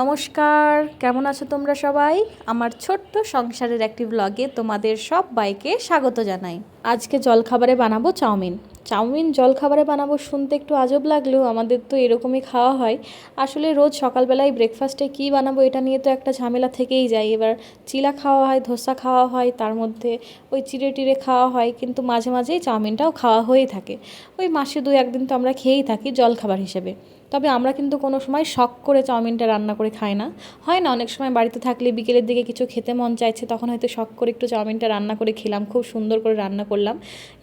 নমস্কার, কেমন আছো তোমরা সবাই? আমার ছোট্ট সংসারের একটি ব্লগে তোমাদের সব বাইকে স্বাগত জানাই। আজকে জলখাবারে বানাবো চাউমিন। চাউমিন জলখাবারে বানাবো শুনতে একটু আজব লাগলেও আমাদের তো এরকমই খাওয়া হয়। আসলে রোজ সকালবেলায় ব্রেকফাস্টে কী বানাবো এটা নিয়ে তো একটা ঝামেলা থেকেই যায়। এবার চিলা খাওয়া হয়, ধোসা খাওয়া হয়, তার মধ্যে ওই চিড়ে টিড়ে খাওয়া হয়, কিন্তু মাঝে মাঝেই চাউমিনটাও খাওয়া হয়েই থাকে। ওই মাসে দু একদিন তো আমরা খেয়েই থাকি জলখাবার হিসেবে। তবে আমরা কিন্তু কোনো সময় শখ করে চাউমিনটা রান্না করে খাই না। হয় না, অনেক সময় বাড়িতে থাকলে বিকেলের দিকে কিছু খেতে মন চাইছে, তখন হয়তো শখ করে একটু চাউমিনটা রান্না করে খেলাম, খুব সুন্দর করে রান্না করলাম।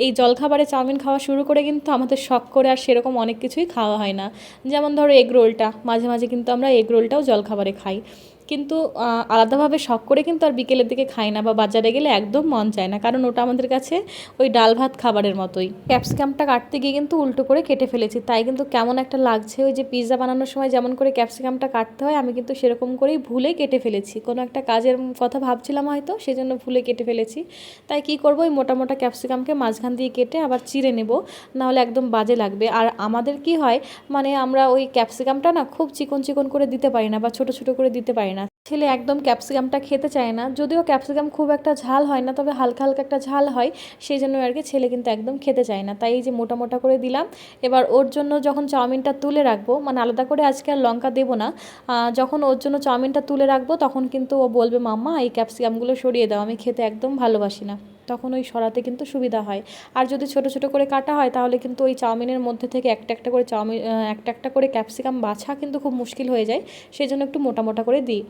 এই জলখাবারে চাউমিন খাওয়া শুরু করে কিন্তু আমাদের শখ করে আর সেরকম অনেক কিছুই খাওয়া হয় না। যেমন ধরো এগ রোলটা, মাঝে মাঝে কিন্তু আমরা এগ রোলটাও জলখাবারে খাই। কিন্তু আলাদাভাবে শখ করে কিন্তু আর বিকেলের দিকে খাই না বা বাজারে গেলে একদম মন চায় না। কারণ ওটা আমাদের কাছে ওই ডাল ভাত খাবারের মতোই। ক্যাপসিকামটা কাটতে গিয়ে কিন্তু উল্টো করে কেটে ফেলেছি। তাই কিন্তু কেমন একটা লাগছে ওই যে পিৎজা বানানোর সময় যেমন করে ক্যাপসিকামটা কাটতে হয়, আমি কিন্তু সেরকম করেই ভুলে কেটে ফেলেছি। কোনো একটা কাজের কথা ভাবছিলাম হয়তো সেই জন্য ভুলে কেটে ফেলেছি। তাই কি করব, ওই মোটা মোটা ক্যাপসিকামকে মাঝখান দিয়ে কেটে আবার চিড়ে নেব, নাহলে একদম বাজে লাগবে। আর আমাদের কি হয় মানে আমরা ওই ক্যাপসিকামটা না খুব চিকন চিকন করে দিতে পারি না বা ছোট ছোট করে দিতে পারি না। ছেলে একদম ক্যাপসিকামটা খেতে চায় না। যদিও ক্যাপসিকাম খুব একটা ঝাল হয় না, তবে হালকা হালকা একটা ঝাল হয়, সেই জন্য আর কি ছেলে কিন্তু একদম খেতে চায় না। তাই এই যে মোটা মোটা করে দিলাম। এবার ওর জন্য যখন চাউমিনটা তুলে রাখব মানে আলাদা করে আজকে আর লঙ্কা দেবো না যখন ওর জন্য চাউমিনটা তুলে রাখব, তখন কিন্তু ও বলবে, মাম্মা, এই ক্যাপসিকামগুলো সরিয়ে দাও, আমি খেতে একদম ভালোবাসি না। তখন ওই সরাতে কিন্তু সুবিধা হয়। আর যদি ছোট ছোট করে কাটা হয়, তাহলে কিন্তু ওই চাউমিনের মধ্যে থেকে একটা একটা করে চাউমিন একটা একটা করে ক্যাপসিকাম বাছা কিন্তু খুব মুশকিল হয়ে যায় সেই জন্য একটু মোটা মোটা করে দিই।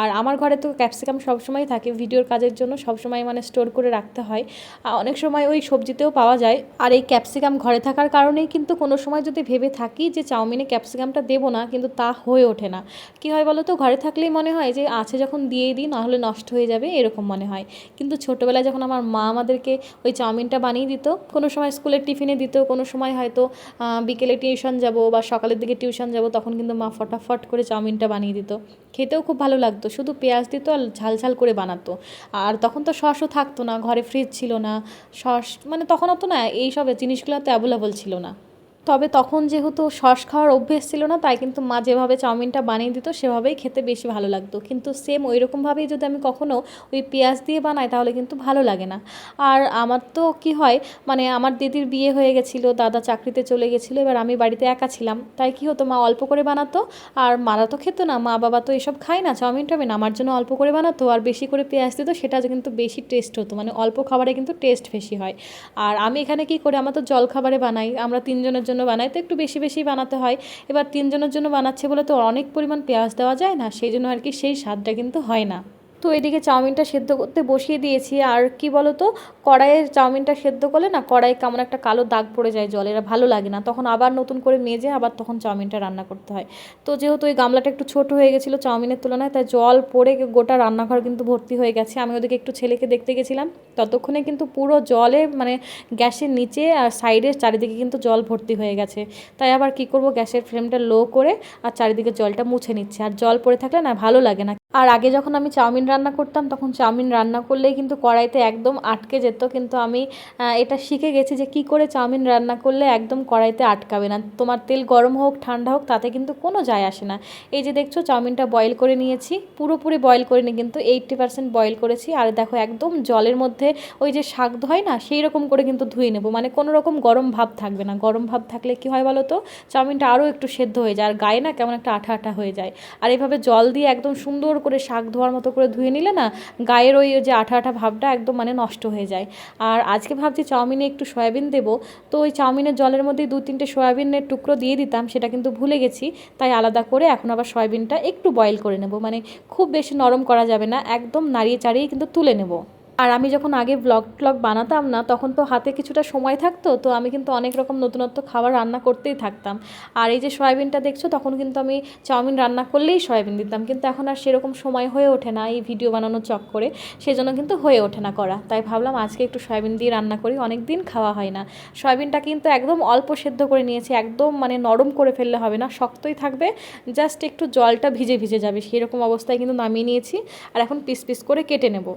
আর আমার ঘরে তো ক্যাপসিকাম সবসময় থাকে, ভিডিওর কাজের জন্য সবসময় মানে স্টোর করে রাখতে হয়। অনেক সময় ওই সবজিতেও পাওয়া যায়। আর এই ক্যাপসিকাম ঘরে থাকার কারণেই কিন্তু কোনো সময় যদি ভেবে থাকি যে চাউমিনে ক্যাপসিকামটা দেবো না, কিন্তু তা হয়ে ওঠে না। কী হয় বলো তো? ঘরে থাকলেই মনে হয় যে আছে যখন দিয়েই দিই, নাহলে নষ্ট হয়ে যাবে। এরকম মনে হয়। কিন্তু ছোটোবেলায় যখন আমার মা আমাদেরকে ওই চাউমিনটা বানিয়ে দিত। কোনো সময় স্কুলের টিফিনে দিত, কোনো সময় হয়তো বিকেলে টিউশন যাব বা সকালের দিকে টিউশন যাব, তখন কিন্তু মা ফটাফট করে চাউমিনটা বানিয়ে দিত। খেতেও খুব ভালো লাগতো। শুধু পেঁয়াজ দিত আর ঝাল ঝাল করে বানাতো। আর তখন তো সসও থাকতো না, ঘরে ফ্রিজ ছিল না। সস মানে তখন অত না, এইসব জিনিসগুলো তো অ্যাভেলেবল ছিল না। তবে তখন যেহেতু সস খাওয়ার অভ্যেস ছিল না, তাই কিন্তু মা যেভাবে চাউমিনটা বানিয়ে দিত, সেভাবেই খেতে বেশি ভালো লাগতো। কিন্তু সেম ওই রকমভাবেই যদি আমি কখনও ওই পেঁয়াজ দিয়ে বানাই, তাহলে কিন্তু ভালো লাগে না। আর আমার তো কি হয় মানে আমার দিদির বিয়ে হয়ে গেছিল, দাদা চাকরিতে চলে গেছিল, এবার আমি বাড়িতে একা ছিলাম। তাই কি হতো, মা অল্প করে বানাতো, আর মারা তো খেত না, মা বাবা তো এসব খায় না, চাউমিন টাউমিন, আমার জন্য অল্প করে বানাতো, আর বেশি করে পেঁয়াজ দিত, সেটা কিন্তু বেশি টেস্ট হতো মানে অল্প খাবারে কিন্তু টেস্ট বেশি হয়। আর আমি এখানে কি করে, আমার তো জল খাবারে বানাই, আমরা তিনজনের জন্য বানাই তো একটু বেশি বেশি বানাতে হয়। এবার তিনজনের জন্য বানাচ্ছে বলে তো অনেক পরিমাণ পেঁয়াজ দেওয়া যায় না, সেই জন্য আর কি সেই স্বাদটা কিন্তু হয় না। তো এদিকে চাউমিনটা সেদ্ধ করতে বসিয়ে দিয়েছি। আর কি বলো তো কড়াইয়ে চাউমিনটা সেদ্ধ করলে না কড়াই কেমন একটা কালো দাগ পড়ে যায় জলের ভালো লাগে না। তখন আবার নতুন করে মেজে আবার তখন চাউমিনটা রান্না করতে হয়। তো যেহেতু ওই গামলাটা একটু ছোট হয়ে গেছিল চাউমিনের তুলনায়, তাই জল পড়ে গোটা রান্নাঘর কিন্তু ভর্তি হয়ে গেছে। আমি ওদিকে একটু ছেলেকে দেখতে গেছিলাম। ততক্ষণে কিন্তু পুরো জলে মানে গ্যাসের নিচে আর সাইডের চারিদিকে কিন্তু জল ভর্তি হয়ে গেছে। তাই আবার কি করব, গ্যাসের ফ্লেমটা লো করে আর চারিদিকে জলটা মুছে নিচ্ছে। আর জল পড়ে থাকলে না ভালো লাগে না। আর আগে যখন আমি চাউমিন রান্না করতাম, তখন চাউমিন রান্না করলেই কিন্তু কড়াইতে একদম আটকে যেত। কিন্তু আমি এটা শিখে গেছি যে কি করে চাউমিন রান্না করলে একদম কড়াইতে আটকাবে না। তোমার তেল গরম হোক, ঠান্ডা হোক, তাতে কিন্তু কোনো যায় আসে না। এই যে দেখছ, চাউমিনটা বয়েল করে নিয়েছি। পুরোপুরি বয়েল করিনি কিন্তু এইট্টি পার্সেন্ট বয়েল করেছি। আর দেখো, একদম জলের মধ্যে ওই যে শাক ধোয় না, সেই রকম করে কিন্তু ধুয়ে নেব। মানে কোনো রকম গরম ভাব থাকবে না। গরম ভাব থাকলে কি হয় বলো তো? চাউমিনটা আরও একটু সেদ্ধ হয়ে যায়। আর গায়ে না কেমন একটা আঠা আঠা হয়ে যায়। আর এইভাবে জল দিয়ে একদম সুন্দর করে শাক ধোয়ার মতো করে ধুয়ে নিলে না গায়ের ওই যে আঠা আঠা ভাবটা একদম মানে নষ্ট হয়ে যায়। আর আজকে ভাবছি চাউমিনে একটু সয়াবিন দেব। তো ওই চাউমিনের জলের মধ্যে দু তিনটে সয়াবিনের টুকরো দিয়ে দিতাম, সেটা কিন্তু ভুলে গেছি। তাই আলাদা করে এখন আবার সয়াবিনটা একটু বয়েল করে নেব। মানে খুব বেশি নরম করা যাবে না, একদম নাড়িয়ে চাড়িয়ে কিন্তু তুলে নেব। আর আমি যখন আগে ব্লগ ট্লগ বানাতাম না, তখন তো হাতে কিছুটা সময় থাকতো, তো আমি কিন্তু অনেক রকম নতুনত্ব খাবার রান্না করতেই থাকতাম। আর এই যে সয়াবিনটা দেখছ, তখন কিন্তু আমি চাউমিন রান্না করলেই সয়াবিন দিতাম, কিন্তু এখন আর সেরকম সময় হয়ে ওঠে না এই ভিডিও বানানোর চক্করে, সেজন্য কিন্তু হয়ে ওঠে না করা। তাই ভাবলাম আজকে একটু সয়াবিন দিয়ে রান্না করি অনেক দিন খাওয়া হয় না। সয়াবিনটা কিন্তু একদম অল্প সেদ্ধ করে নিয়েছি, একদম মানে নরম করে ফেললে হবে না, শক্তই থাকবে জাস্ট একটু জলটা ভিজে ভিজে যাবে, সেরকম অবস্থায় কিন্তু নামিয়ে নিয়েছি, আর এখন পিস পিস করে কেটে নেব।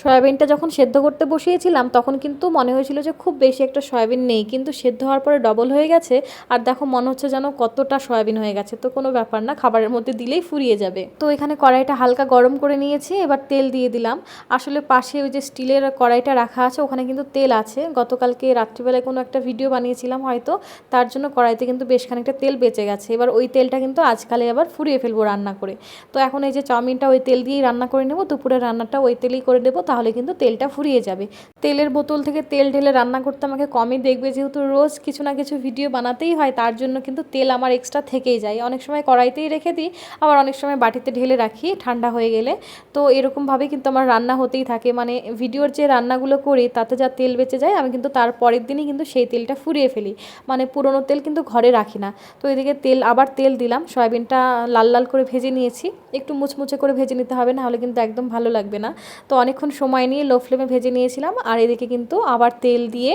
সয়াবিনটা যখন সেদ্ধ করতে বসিয়েছিলাম, তখন কিন্তু মনে হয়েছিল যে খুব বেশি একটা সয়াবিন নেই, কিন্তু সেদ্ধ হওয়ার পরে ডবল হয়ে গেছে। আর দেখো মনে হচ্ছে যেন কতটা সয়াবিন হয়ে গেছে, তো কোনো ব্যাপার না, খাবারের মধ্যে দিলেই ফুরিয়ে যাবে। তো এখানে কড়াইটা হালকা গরম করে নিয়েছি, এবার তেল দিয়ে দিলাম। আসলে পাশে ওই যে স্টিলের কড়াইটা রাখা আছে, ওখানে কিন্তু তেল আছে। গতকালকে রাত্রিবেলায় কোনো একটা ভিডিও বানিয়েছিলাম হয়তো, তার জন্য কড়াইতে কিন্তু বেশ খানিকটা তেল বেঁচে গেছে। এবার ওই তেলটা কিন্তু আজকালে আবার ফুরিয়ে ফেলব রান্না করে। তো এখন এই যে চাউমিনটা ওই তেল দিয়েই রান্না করে নেব, দুপুরের রান্নাটা ওই তেলেই করে নেব তাহলে কিন্তু তেলটা ফুরিয়ে যাবে। তেলের বোতল থেকে তেল ঢেলে রান্না করতে আমাকে কমই দেখবে, যেহেতু রোজ কিছু না কিছু ভিডিও বানাতেই হয়, তার জন্য কিন্তু তেল আমার এক্সট্রা থেকেই যায়। অনেক সময় কড়াইতেই রেখে দিই, আবার অনেক সময় বাটিতে ঢেলে রাখি, ঠান্ডা হয়ে গেলে। তো এরকমভাবে কিন্তু আমার রান্না হতেই থাকে। মানে ভিডিওর যে রান্নাগুলো করি, তাতে যা তেল বেঁচে যায়, আমি কিন্তু তার পরের দিনই কিন্তু সেই তেলটা ফুরিয়ে ফেলি। মানে পুরনো তেল কিন্তু ঘরে রাখি না। তো এদিকে তেল, আবার তেল দিলাম, সয়াবিনটা লাল লাল করে ভেজে নিয়েছি। একটু মুচমুচে করে ভেজে নিতে হবে না হলে কিন্তু একদম ভালো লাগবে না। তো অনেকক্ষণ সময় নিয়ে লো ফ্লেমে ভেজে নিয়েছিলাম আর এদিকে কিন্তু আবার তেল দিয়ে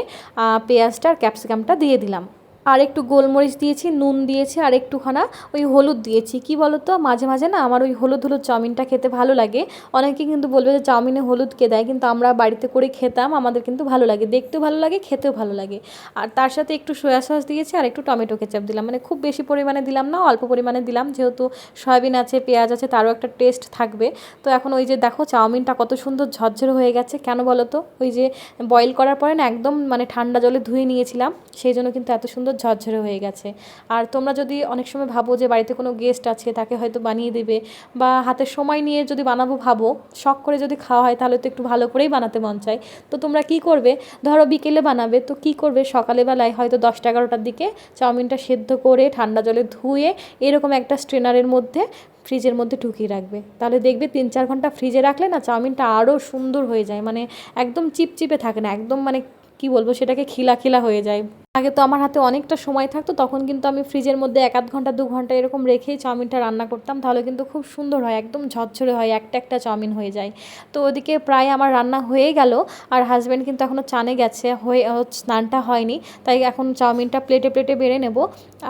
পেঁয়াজটা আর ক্যাপসিকামটা দিয়ে দিলাম। আর একটু গোলমরিচ দিয়েছি, নুন দিয়েছি, আর একটুখানা ওই হলুদ দিয়েছি। কি বলতো? মাঝে মাঝে না আমার ওই হলুদ হলুদ চাউমিনটা খেতে ভালো লাগে। অনেকে কিন্তু বলবে যে চাউমিনে হলুদ কে দেয়? কিন্তু আমরা বাড়িতে করে খেতাম, আমাদের কিন্তু ভালো লাগে। দেখতেও ভালো লাগে, খেতেও ভালো লাগে। আর তার সাথে একটু সয়া সস দিয়েছি আর একটু টমেটো কেচাপ দিলাম। মানে খুব বেশি পরিমাণে দিলাম না, অল্প পরিমাণে দিলাম। যেহেতু সয়াবিন আছে, পেঁয়াজ আছে, তারও একটা টেস্ট থাকবে। তো এখন ওই যে দেখো চাউমিনটা কত সুন্দর ঝরঝরে হয়ে গেছে। কেন বলো তো ওই যে বয়েল করার পরে না একদম মানে ঠান্ডা জলে ধুয়ে নিয়েছিলাম। সেই জন্য কিন্তু এত সুন্দর ঝরঝরে হয়ে গেছে। আর তোমরা যদি অনেক সময় ভাবো যে বাড়িতে কোনো গেস্ট আছে, তাকে হয়তো বানিয়ে দেবে বা হাতে সময় নিয়ে যদি বানাবো ভাবো, শখ করে যদি খাওয়া হয়, তাহলে তো একটু ভালো করেই বানাতে মন চায়। তো তোমরা কি করবে? ধরো বিকেলে বানাবে, তো কি করবে? সকালে বেলায় হয়তো দশটা এগারোটার দিকে চাউমিনটা সেদ্ধ করে ঠান্ডা জলে ধুয়ে এরকম একটা স্ট্রেনারের মধ্যে ফ্রিজের মধ্যে ঢুকিয়ে রাখবে। তাহলে দেখবে তিন চার ঘণ্টা ফ্রিজে রাখলে না চাউমিনটা আরও সুন্দর হয়ে যায়। মানে একদম চিপচিপে থাকে না, একদম মানে কি বলব, সেটাকে খিলা খিলা হয়ে যায়। আগে তো আমার হাতে অনেকটা সময় থাকতো, তখন কিন্তু আমি ফ্রিজের মধ্যে এক আধ ঘণ্টা, দু ঘণ্টা এরকম রেখেই চাউমিনটা রান্না করতাম। তাহলে কিন্তু খুব সুন্দর হয়, একদম ঝরঝরে হয়, একটা একটা চাউমিন হয়ে যায়। তো ওদিকে প্রায় আমার রান্না হয়ে গেল, আর হাজব্যান্ড কিন্তু এখনও চানে গেছে, হয়ে স্নানটা হয়নি, তাই এখন চাউমিনটা প্লেটে প্লেটে বেড়ে নেব,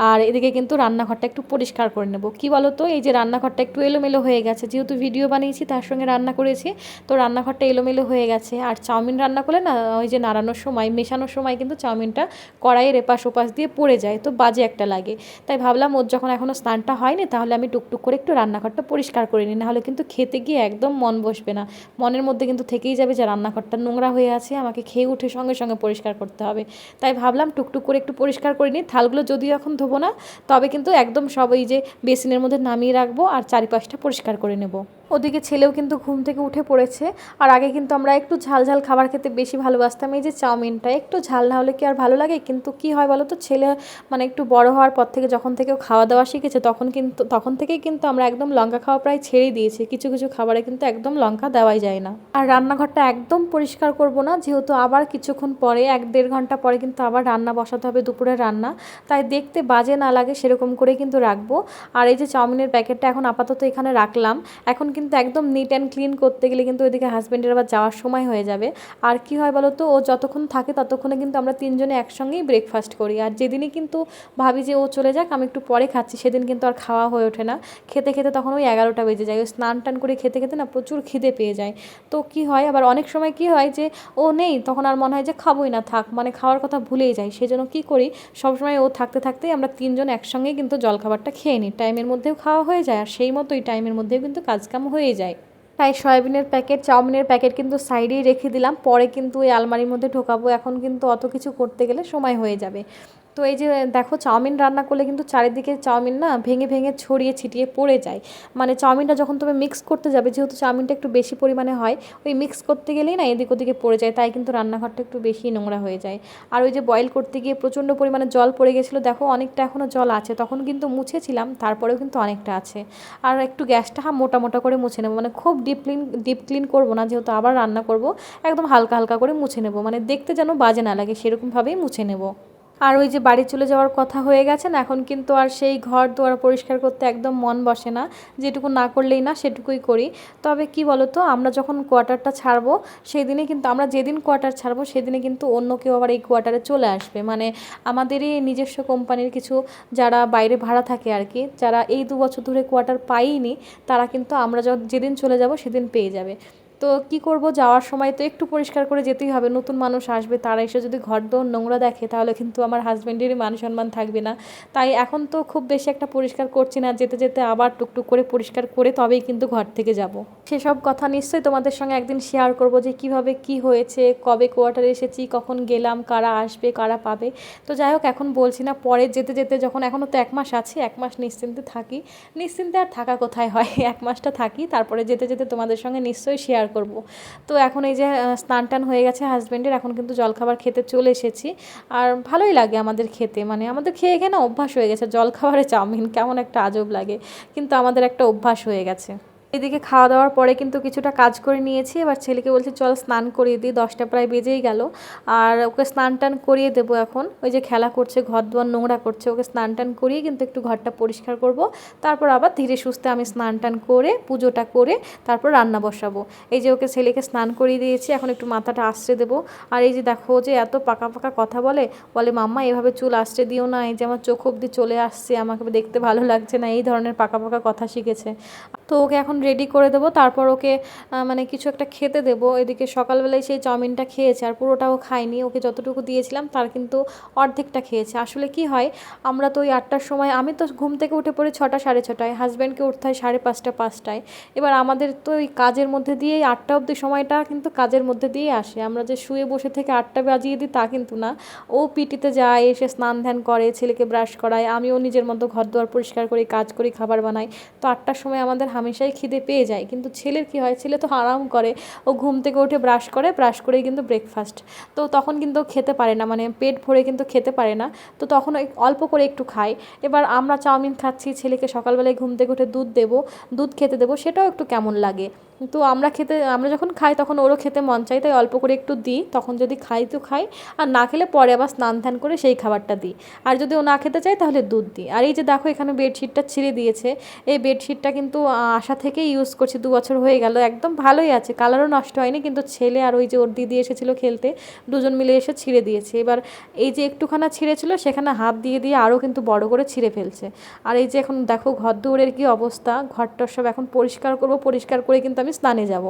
আর এদিকে কিন্তু রান্নাঘরটা একটু পরিষ্কার করে নেব। কি বলো তো এই যে রান্নাঘরটা একটু এলোমেলো হয়ে গেছে, যেহেতু ভিডিও বানিয়েছি, তার সঙ্গে রান্না করেছি, তো রান্নাঘরটা এলোমেলো হয়ে গেছে। আর চাউমিন রান্না করলে না, ওই যে নাড়ানোর সময়, মেশানোর সময় কিন্তু চাউমিনটা কড়াইয়ের এপাশ ওপাশ দিয়ে পড়ে যায়, তো বাজে একটা লাগে। তাই ভাবলাম ওর যখন এখনও স্নানটা হয়নি, তাহলে আমি টুকটুক করে একটু রান্নাঘরটা পরিষ্কার করে নিই, নাহলে কিন্তু খেতে গিয়ে একদম মন বসবে না। মনের মধ্যে কিন্তু থেকেই যাবে যে রান্নাঘরটা নোংরা হয়ে আছে, আমাকে খেয়ে উঠে সঙ্গে সঙ্গে পরিষ্কার করতে হবে। তাই ভাবলাম টুকটুক করে একটু পরিষ্কার করে নিই, থালগুলো যদিও এখন ধোবো না, তবে কিন্তু একদম সব ওই যে বেসিনের মধ্যে নামিয়ে রাখব আর চারিপাশটা পরিষ্কার করে নেব। ওদিকে ছেলেও কিন্তু ঘুম থেকে উঠে পড়েছে। আর আগে কিন্তু আমরা একটু ঝাল ঝাল খাবার খেতে বেশি ভালোবাসতাম। এই যে চাউমিনটা, একটু ঝাল না হলে কি আর ভালো লাগে? কিন্তু কি হয় বলো তো ছেলে মানে একটু বড় হওয়ার পর থেকে যখন থেকে খাওয়া দাওয়া শিখেছে, তখন কিন্তু, তখন থেকেই কিন্তু আমরা একদম লঙ্কা খাওয়া প্রায় ছেড়েই দিয়েছি। কিছু কিছু খাবারে কিন্তু একদম লঙ্কা দেওয়াই যায় না। আর রান্নাঘরটা একদম পরিষ্কার করব না, যেহেতু আবার কিছুক্ষণ পরে, এক দেড় ঘণ্টা পরে কিন্তু আবার রান্না বসাতে হবে দুপুরের রান্না। তাই দেখতে বাজে না লাগে সেরকম করে কিন্তু রাখব। আর এই যে চাউমিনের প্যাকেটটা এখন আপাতত এখানে রাখলাম। এখন কিন্তু একদম নিট অ্যান্ড ক্লিন করতে গেলে কিন্তু ওইদিকে হাজব্যান্ডের আবার যাওয়ার সময় হয়ে যাবে। আর কি হয় বলো তো, ও যতক্ষণ থাকে ততক্ষণে কিন্তু আমরা তিনজনে একসঙ্গেই ব্রেকফাস্ট করি। আর যেদিনই কিন্তু ভাবি যে ও চলে যাক, আমি একটু পরে খাচ্ছি, সেদিন কিন্তু আর খাওয়া হয়ে ওঠে না। খেতে খেতে তখন ওই এগারোটা বেজে যায়। ওই স্নান টান করে খেতে খেতে না প্রচুর খিদে পেয়ে যায়। তো কি হয়, আবার অনেক সময় কি হয় যে ও নেই, তখন আর মনে হয় যে খাবোই না, থাক মানে খাওয়ার কথা ভুলেই যাই সেই জন্য কী করি, সবসময় ও থাকতে থাকতেই আমরা তিনজন একসঙ্গেই কিন্তু জলখাবারটা খেয়ে নিই। টাইমের মধ্যেও খাওয়া হয়ে যায়, আর সেই মতোই টাইমের মধ্যেও কিন্তু কাজকাম হয়ে যায়। তাই সয়াবিনের প্যাকেট চাউমিনের প্যাকেট কিন্তু সাইডেই রেখে দিলাম। পরে কিন্তু ওই আলমারির মধ্যে ঢোকাবো। এখন কিন্তু অত কিছু করতে গেলে সময় হয়ে যাবে। তো এই যে দেখো চাউমিন রান্না করলে কিন্তু চারিদিকে চাউমিন না ভেঙে ভেঙে ছড়িয়ে ছিটিয়ে পড়ে যায়। মানে চাউমিনটা যখন তুমি মিক্স করতে যাবে, যেহেতু চাউমিনটা একটু বেশি পরিমাণে হয়, ওই মিক্স করতে গেলেই না এদিক ওদিকে পড়ে যায়, তাই কিন্তু রান্নাঘরটা একটু বেশি নোংরা হয়ে যায়। আর ওই যে বয়েল করতে গিয়ে প্রচণ্ড পরিমাণে জল পড়ে গেছিল, দেখো অনেকটা এখনও জল আছে, তখন কিন্তু মুছেছিলাম, তারপরেও কিন্তু অনেকটা আছে। আর একটু গ্যাসটা হা মোটা মোটা করে মুছে নেব মানে খুব ডিপ ক্লিন ডিপ ক্লিন করব না, যেহেতু আবার রান্না করব, একদম হালকা হালকা করে মুছে নেব মানে দেখতে যেন বাজে না লাগে, সেরকমভাবেই মুছে নেব। আর ওই যে বাড়ি চলে যাওয়ার কথা হয়ে গেছে না, এখন কিন্তু আর সেই ঘর দুয়ার পরিষ্কার করতে একদম মন বসে না, যেটুকু না করলেই না সেটুকুই করি। তবে কি বলতো, আমরা যখন কোয়ার্টারটা ছাড়বো সেই দিনে কিন্তু, আমরা যেদিন কোয়ার্টার ছাড়বো সেদিনে কিন্তু অন্য কেউ আবার এই কোয়ার্টারে চলে আসবে। মানে আমাদেরই নিজস্ব কোম্পানির কিছু যারা বাইরে ভাড়া থাকে আর কি, যারা এই দু বছর ধরে কোয়ার্টার পাইনি, তারা কিন্তু আমরা যেদিন চলে যাব, সেদিন পেয়ে যাবে। তো কি করব? যাওয়ার সময় তো একটু পরিষ্কার করে যেতেই হবে। নতুন মানুষ আসবে, তারা এসে যদি ঘর দোর নোংরা দেখে, তাহলে কিন্তু আমার হাজব্যান্ডেরই মান সম্মান থাকবে না। তাই এখন তো খুব বেশি একটা পরিষ্কার করছি না। যেতে যেতে আবার টুকটুক করে পরিষ্কার করে তবেই কিন্তু ঘর থেকে যাব। সেসব কথা নিশ্চয়ই তোমাদের সঙ্গে একদিন শেয়ার করব যে কীভাবে কি হয়েছে, কবে কোয়ার্টারে এসেছি, কখন গেলাম, কারা আসবে, কারা পাবে। তো যাই হোক, এখন বলছি না, পরে যেতে যেতে যখন এখনও তো এক মাস আছে, এক মাস নিশ্চিন্তে থাকি। নিশ্চিন্তে আর থাকা কোথায় হয়? এক মাসটা থাকি, তারপরে যেতে যেতে তোমাদের সঙ্গে নিশ্চয়ই শেয়ার করব। তো এখন এই যে স্নান টান হয়ে গেছে হাজব্যান্ডের এখন কিন্তু জলখাবার খেতে চলে এসেছি। আর ভালোই লাগে আমাদের খেতে মানে আমাদের খেয়ে খেয়ে না অভ্যাস হয়ে গেছে। জলখাবারে চাউমিন কেমন একটা আজব লাগে, কিন্তু আমাদের একটা অভ্যাস হয়ে গেছে। এদিকে খাওয়া দাওয়ার পরে কিন্তু কিছুটা কাজ করে নিয়েছি। এবার ছেলেকে বলছি, চল স্নান করিয়ে দিই, দশটা প্রায় বেজেই গেল। আর ওকে স্নান টান করিয়ে দেবো এখন। ওই যে খেলা করছে ঘর দুয়ার নোংরা করছে, ওকে স্নান টান করিয়ে কিন্তু একটু ঘরটা পরিষ্কার করব। তারপর আবার ধীরে সুস্থে আমি স্নান টান করে, পুজোটা করে তারপর রান্না বসাবো। এই যে ওকে ছেলেকে স্নান করিয়ে দিয়েছি, এখন একটু মাথাটা আশ্রে দেবো। আর এই যে দেখো যে এত পাকা পাকা কথা বলে বলে, মাম্মা, এভাবে চুল আশ্রে দিও না, এই যে আমার চোখ অব্দি চলে আসছে, আমাকে দেখতে ভালো লাগছে না। এই ধরনের পাকা পাকা কথা শিখেছে। তো ওকে এখন রেডি করে দেবো। তারপর ওকে মানে কিছু একটা খেতে দেবো। এদিকে সকালবেলায় সেই চাউমিনটা খেয়েছে আর পুরোটাও খায়নি। ওকে যতটুকু দিয়েছিলাম তার কিন্তু অর্ধেকটা খেয়েছে। আসলে কি হয়, আমরা তো ওই আটটার সময়, আমি তো ঘুম থেকে উঠে পড়ি ছটা, সাড়ে ছটায়। হাজব্যান্ডকে উঠতে হয় সাড়ে পাঁচটা, পাঁচটায়। এবার আমাদের তো ওই কাজের মধ্যে দিয়েই আটটা অবধি সময়টা কিন্তু কাজের মধ্যে দিয়ে আসে। আমরা যে শুয়ে বসে থেকে আটটা বাজিয়ে দিই তা কিন্তু না। ও পিটিতে যায়, এসে স্নান ধ্যান করে, ছেলেকে ব্রাশ করায়। আমিও নিজের মতো ঘর দুয়ার পরিষ্কার করি, কাজ করি, খাবার বানাই। তো আটটার সময় আমাদের হামেশাই খিদে পেয়ে যায়। কিন্তু ছেলের কি হয়? ছেলে তো আরাম করে। ও ঘুম থেকে উঠে ব্রাশ করে, ব্রাশ করেই কিন্তু ব্রেকফাস্ট তো তখন কিন্তু খেতে পারে না। মানে পেট ভরে কিন্তু খেতে পারে না। তো তখন অল্প করে একটু খায়। এবার আমরা চাউমিন খাচ্ছি, ছেলেকে সকালবেলায় ঘুম থেকে উঠে দুধ দেবো, দুধ খেতে দেবো, সেটাও একটু কেমন লাগে। তো আমরা খেতে, আমরা যখন খাই তখন ওরও খেতে মন চাই তাই অল্প করে একটু দিই। তখন যদি খাই তো খাই, আর না খেলে পরে আবার স্নান ধ্যান করে সেই খাবারটা দিই। আর যদি ও না খেতে চায় তাহলে দুধ দিই। আর এই যে দেখো এখানে বেডশিটটা ছিঁড়ে দিয়েছে। এই বেডশিটটা কিন্তু আশা থেকেই ইউজ করছি, দু বছর হয়ে গেল, একদম ভালোই আছে। কালারও নষ্ট হয়নি, কিন্তু ছেলে আর ওই যে ওর দিদি এসেছিল খেলতে, দুজন মিলে এসে ছিঁড়ে দিয়েছে। এবার এই যে একটুখানা ছিঁড়েছিল, সেখানে হাত দিয়ে দিয়ে আরও কিন্তু বড় করে ছিঁড়ে ফেলছে। আর এই যে এখন দেখো ঘর দুয়ারের কী অবস্থা ঘরটার সব এখন পরিষ্কার করব, পরিষ্কার করে কিন্তু আমি স্নানে যাব।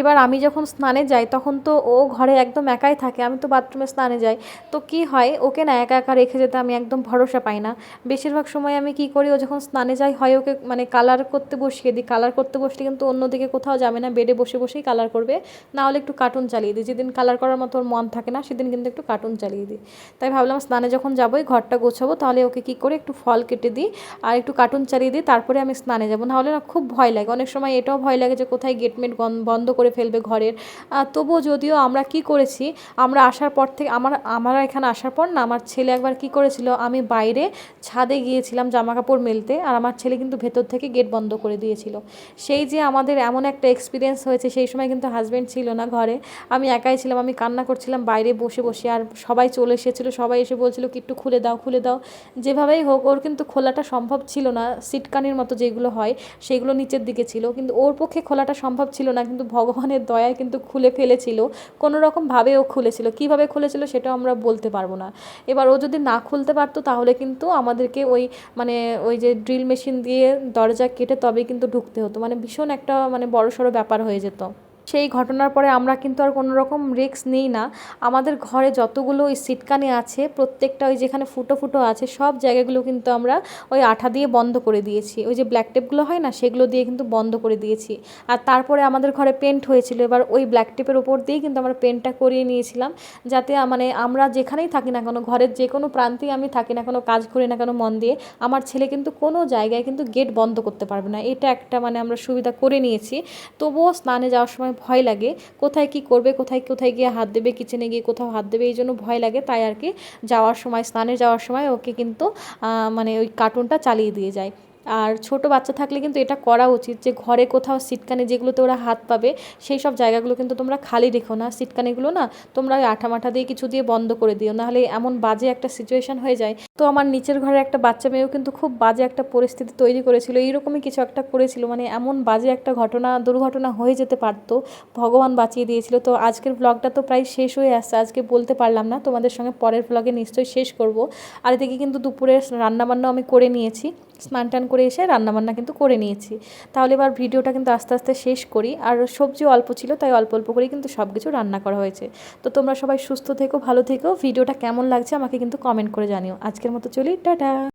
এবার আমি যখন স্নানে যাই, তখন তো ও ঘরে একদম একাই থাকে, আমি তো বাথরুমে স্নানে যাই। তো কি হয়, ওকে না একা একা রেখে যেতে আমি একদম ভরসা পাই না। বেশিরভাগ সময় আমি কি করি, ও যখন স্নানে যাই হয় ওকে মানে কালার করতে বসিয়ে দিই। কালার করতে বসলে কিন্তু অন্যদিকে কোথাও যাবে না, বেডে বসে বসেই কালার করবে। না হলে একটু কার্টুন চালিয়ে দিই। যেদিন কালার করার মতো ওর মন থাকে না, সেদিন কিন্তু একটু কার্টুন চালিয়ে দিই। তাই ভাবলাম স্নানে যখন যাবোই ঘরটা গোছাবো, তাহলে ওকে কি করে একটু ফল কেটে দিই আর একটু কার্টুন চালিয়ে দিই, তারপরে আমি স্নানে যাব। নাহলে না খুব ভয় লাগে। অনেক সময় এটাও ভয় লাগে যে কোথায় গেটমেট বন্ধ করে ফেলবে ঘরের। তবুও যদিও আমরা কি করেছি, আমরা আসার পর থেকে, আমার, আমরা এখানে আসার পর না, আমার ছেলে একবার কি করেছিল, আমি বাইরে ছাদে গিয়েছিলাম জামা কাপড় মেলতে, আর আমার ছেলে কিন্তু ভেতর থেকে গেট বন্ধ করে দিয়েছিল। সেই যে আমাদের এমন একটা এক্সপিরিয়েন্স হয়েছে, সেই সময় কিন্তু হাজব্যান্ড ছিল না ঘরে। আমি একাই ছিলাম, আমি কান্না করছিলাম, বাইরে বসে বসে, আর সবাই চলে এসেছিল, সবাই এসে বলছিল কি, একটু খুলে দাও খুলে দাও। যেভাবেই হোক, ওর কিন্তু খোলাটা সম্ভব ছিল না, সিটকানির মতো যেগুলো হয়, সেগুলো নিচের দিকে ছিল, কিন্তু ওর পক্ষে খোলাটা সম্ভব ছিল না, কিন্তু ভগবানের দয়ায় কিন্তু খুলে ফেলেছিল, কোনো রকমভাবে ও খুলেছিল। কীভাবে খুলেছিল সেটাও আমরা বলতে পারব না। এবার ও যদি না খুলতে পারতো তাহলে কিন্তু আমাদেরকে ওই মানে ওই যে ড্রিল মেশিন দিয়ে দরজা কেটে তবে কিন্তু ঢুকতে হতো। মানে ভীষণ একটা মানে বড়সড় ব্যাপার হয়ে যেত। সেই ঘটনার পরে আমরা কিন্তু আর কোনো রকম রিস্ক নিই না। আমাদের ঘরে যতগুলো ওই সিটকানি আছে, প্রত্যেকটা ওই যেখানে ফুটো ফুটো আছে, সব জায়গাগুলো কিন্তু আমরা ওই আঠা দিয়ে বন্ধ করে দিয়েছি। ওই যে ব্ল্যাক টেপগুলো হয় না, সেগুলো দিয়ে কিন্তু বন্ধ করে দিয়েছি। আর তারপরে আমাদের ঘরে পেন্ট হয়েছিল। এবার ওই ব্ল্যাক টেপের ওপর দিয়েই কিন্তু আমরা পেন্টটা করিয়ে নিয়েছিলাম। যাতে মানে আমরা যেখানেই থাকি না কেন, ঘরের যে কোনো প্রান্তেই আমি থাকি না কেন, কাজ করি না কেন, মন দিয়ে, আমার ছেলে কিন্তু কোনো জায়গায় কিন্তু গেট বন্ধ করতে পারবে না। এটা একটা মানে আমরা সুবিধা করে নিয়েছি। তবুও স্নানে যাওয়ার সময় ভয় লাগে। কোথায় কি করবে, কোথায় কোথায় গিয়ে হাত দেবে কিচেনে গিয়ে কোথাও হাত দেবে, এই জন্য ভয় লাগে। তাই আর কি, যাওয়ার সময়, স্নানে যাওয়ার সময় ওকে কিন্তু মানে ওই কার্টুনটা চালিয়ে দিয়ে যায়। আর ছোট বাচ্চা থাকলে কিন্তু এটা করা উচিত যে ঘরে কোথাও সিটকানে যেগুলোতে ওরা হাত পাবে, সেই সব জায়গাগুলো কিন্তু তোমরা খালি রেখো না। সিটকানিগুলো না তোমরা ওই আঠা মাঠা দিয়ে কিছু দিয়ে বন্ধ করে দিও, নাহলে এমন বাজে একটা সিচুয়েশন হয়ে যায়। তো আমার নিচের ঘরে একটা বাচ্চা মেয়েও কিন্তু খুব বাজে একটা পরিস্থিতি তৈরি করেছিল, এইরকমই কিছু একটা করেছিল মানে এমন বাজে একটা ঘটনা, দুর্ঘটনা হয়ে যেতে পারতো, ভগবান বাঁচিয়ে দিয়েছিল। তো আজকের ব্লগটা তো প্রায় শেষ হয়ে আসছে, আজকে বলতে পারলাম না, তোমাদের সঙ্গে পরের ব্লগে নিশ্চয়ই শেষ করব। আর এদিকে কিন্তু দুপুরের রান্নাবান্নাও আমি করে নিয়েছি। স্নান টান করে এসে রান্নাবান্না কিন্তু করে নিয়েছি। তাহলে এবার ভিডিওটা কিন্তু আস্তে আস্তে শেষ করি। আর সবজি অল্প ছিল, তাই অল্প অল্প করেই কিন্তু সব কিছু রান্না করা হয়েছে। তো তোমরা সবাই সুস্থ থেকো, ভালো থেকো। ভিডিওটা কেমন লাগছে আমাকে কিন্তু কমেন্ট করে জানিও। আজকের মতো চলি, টাটা!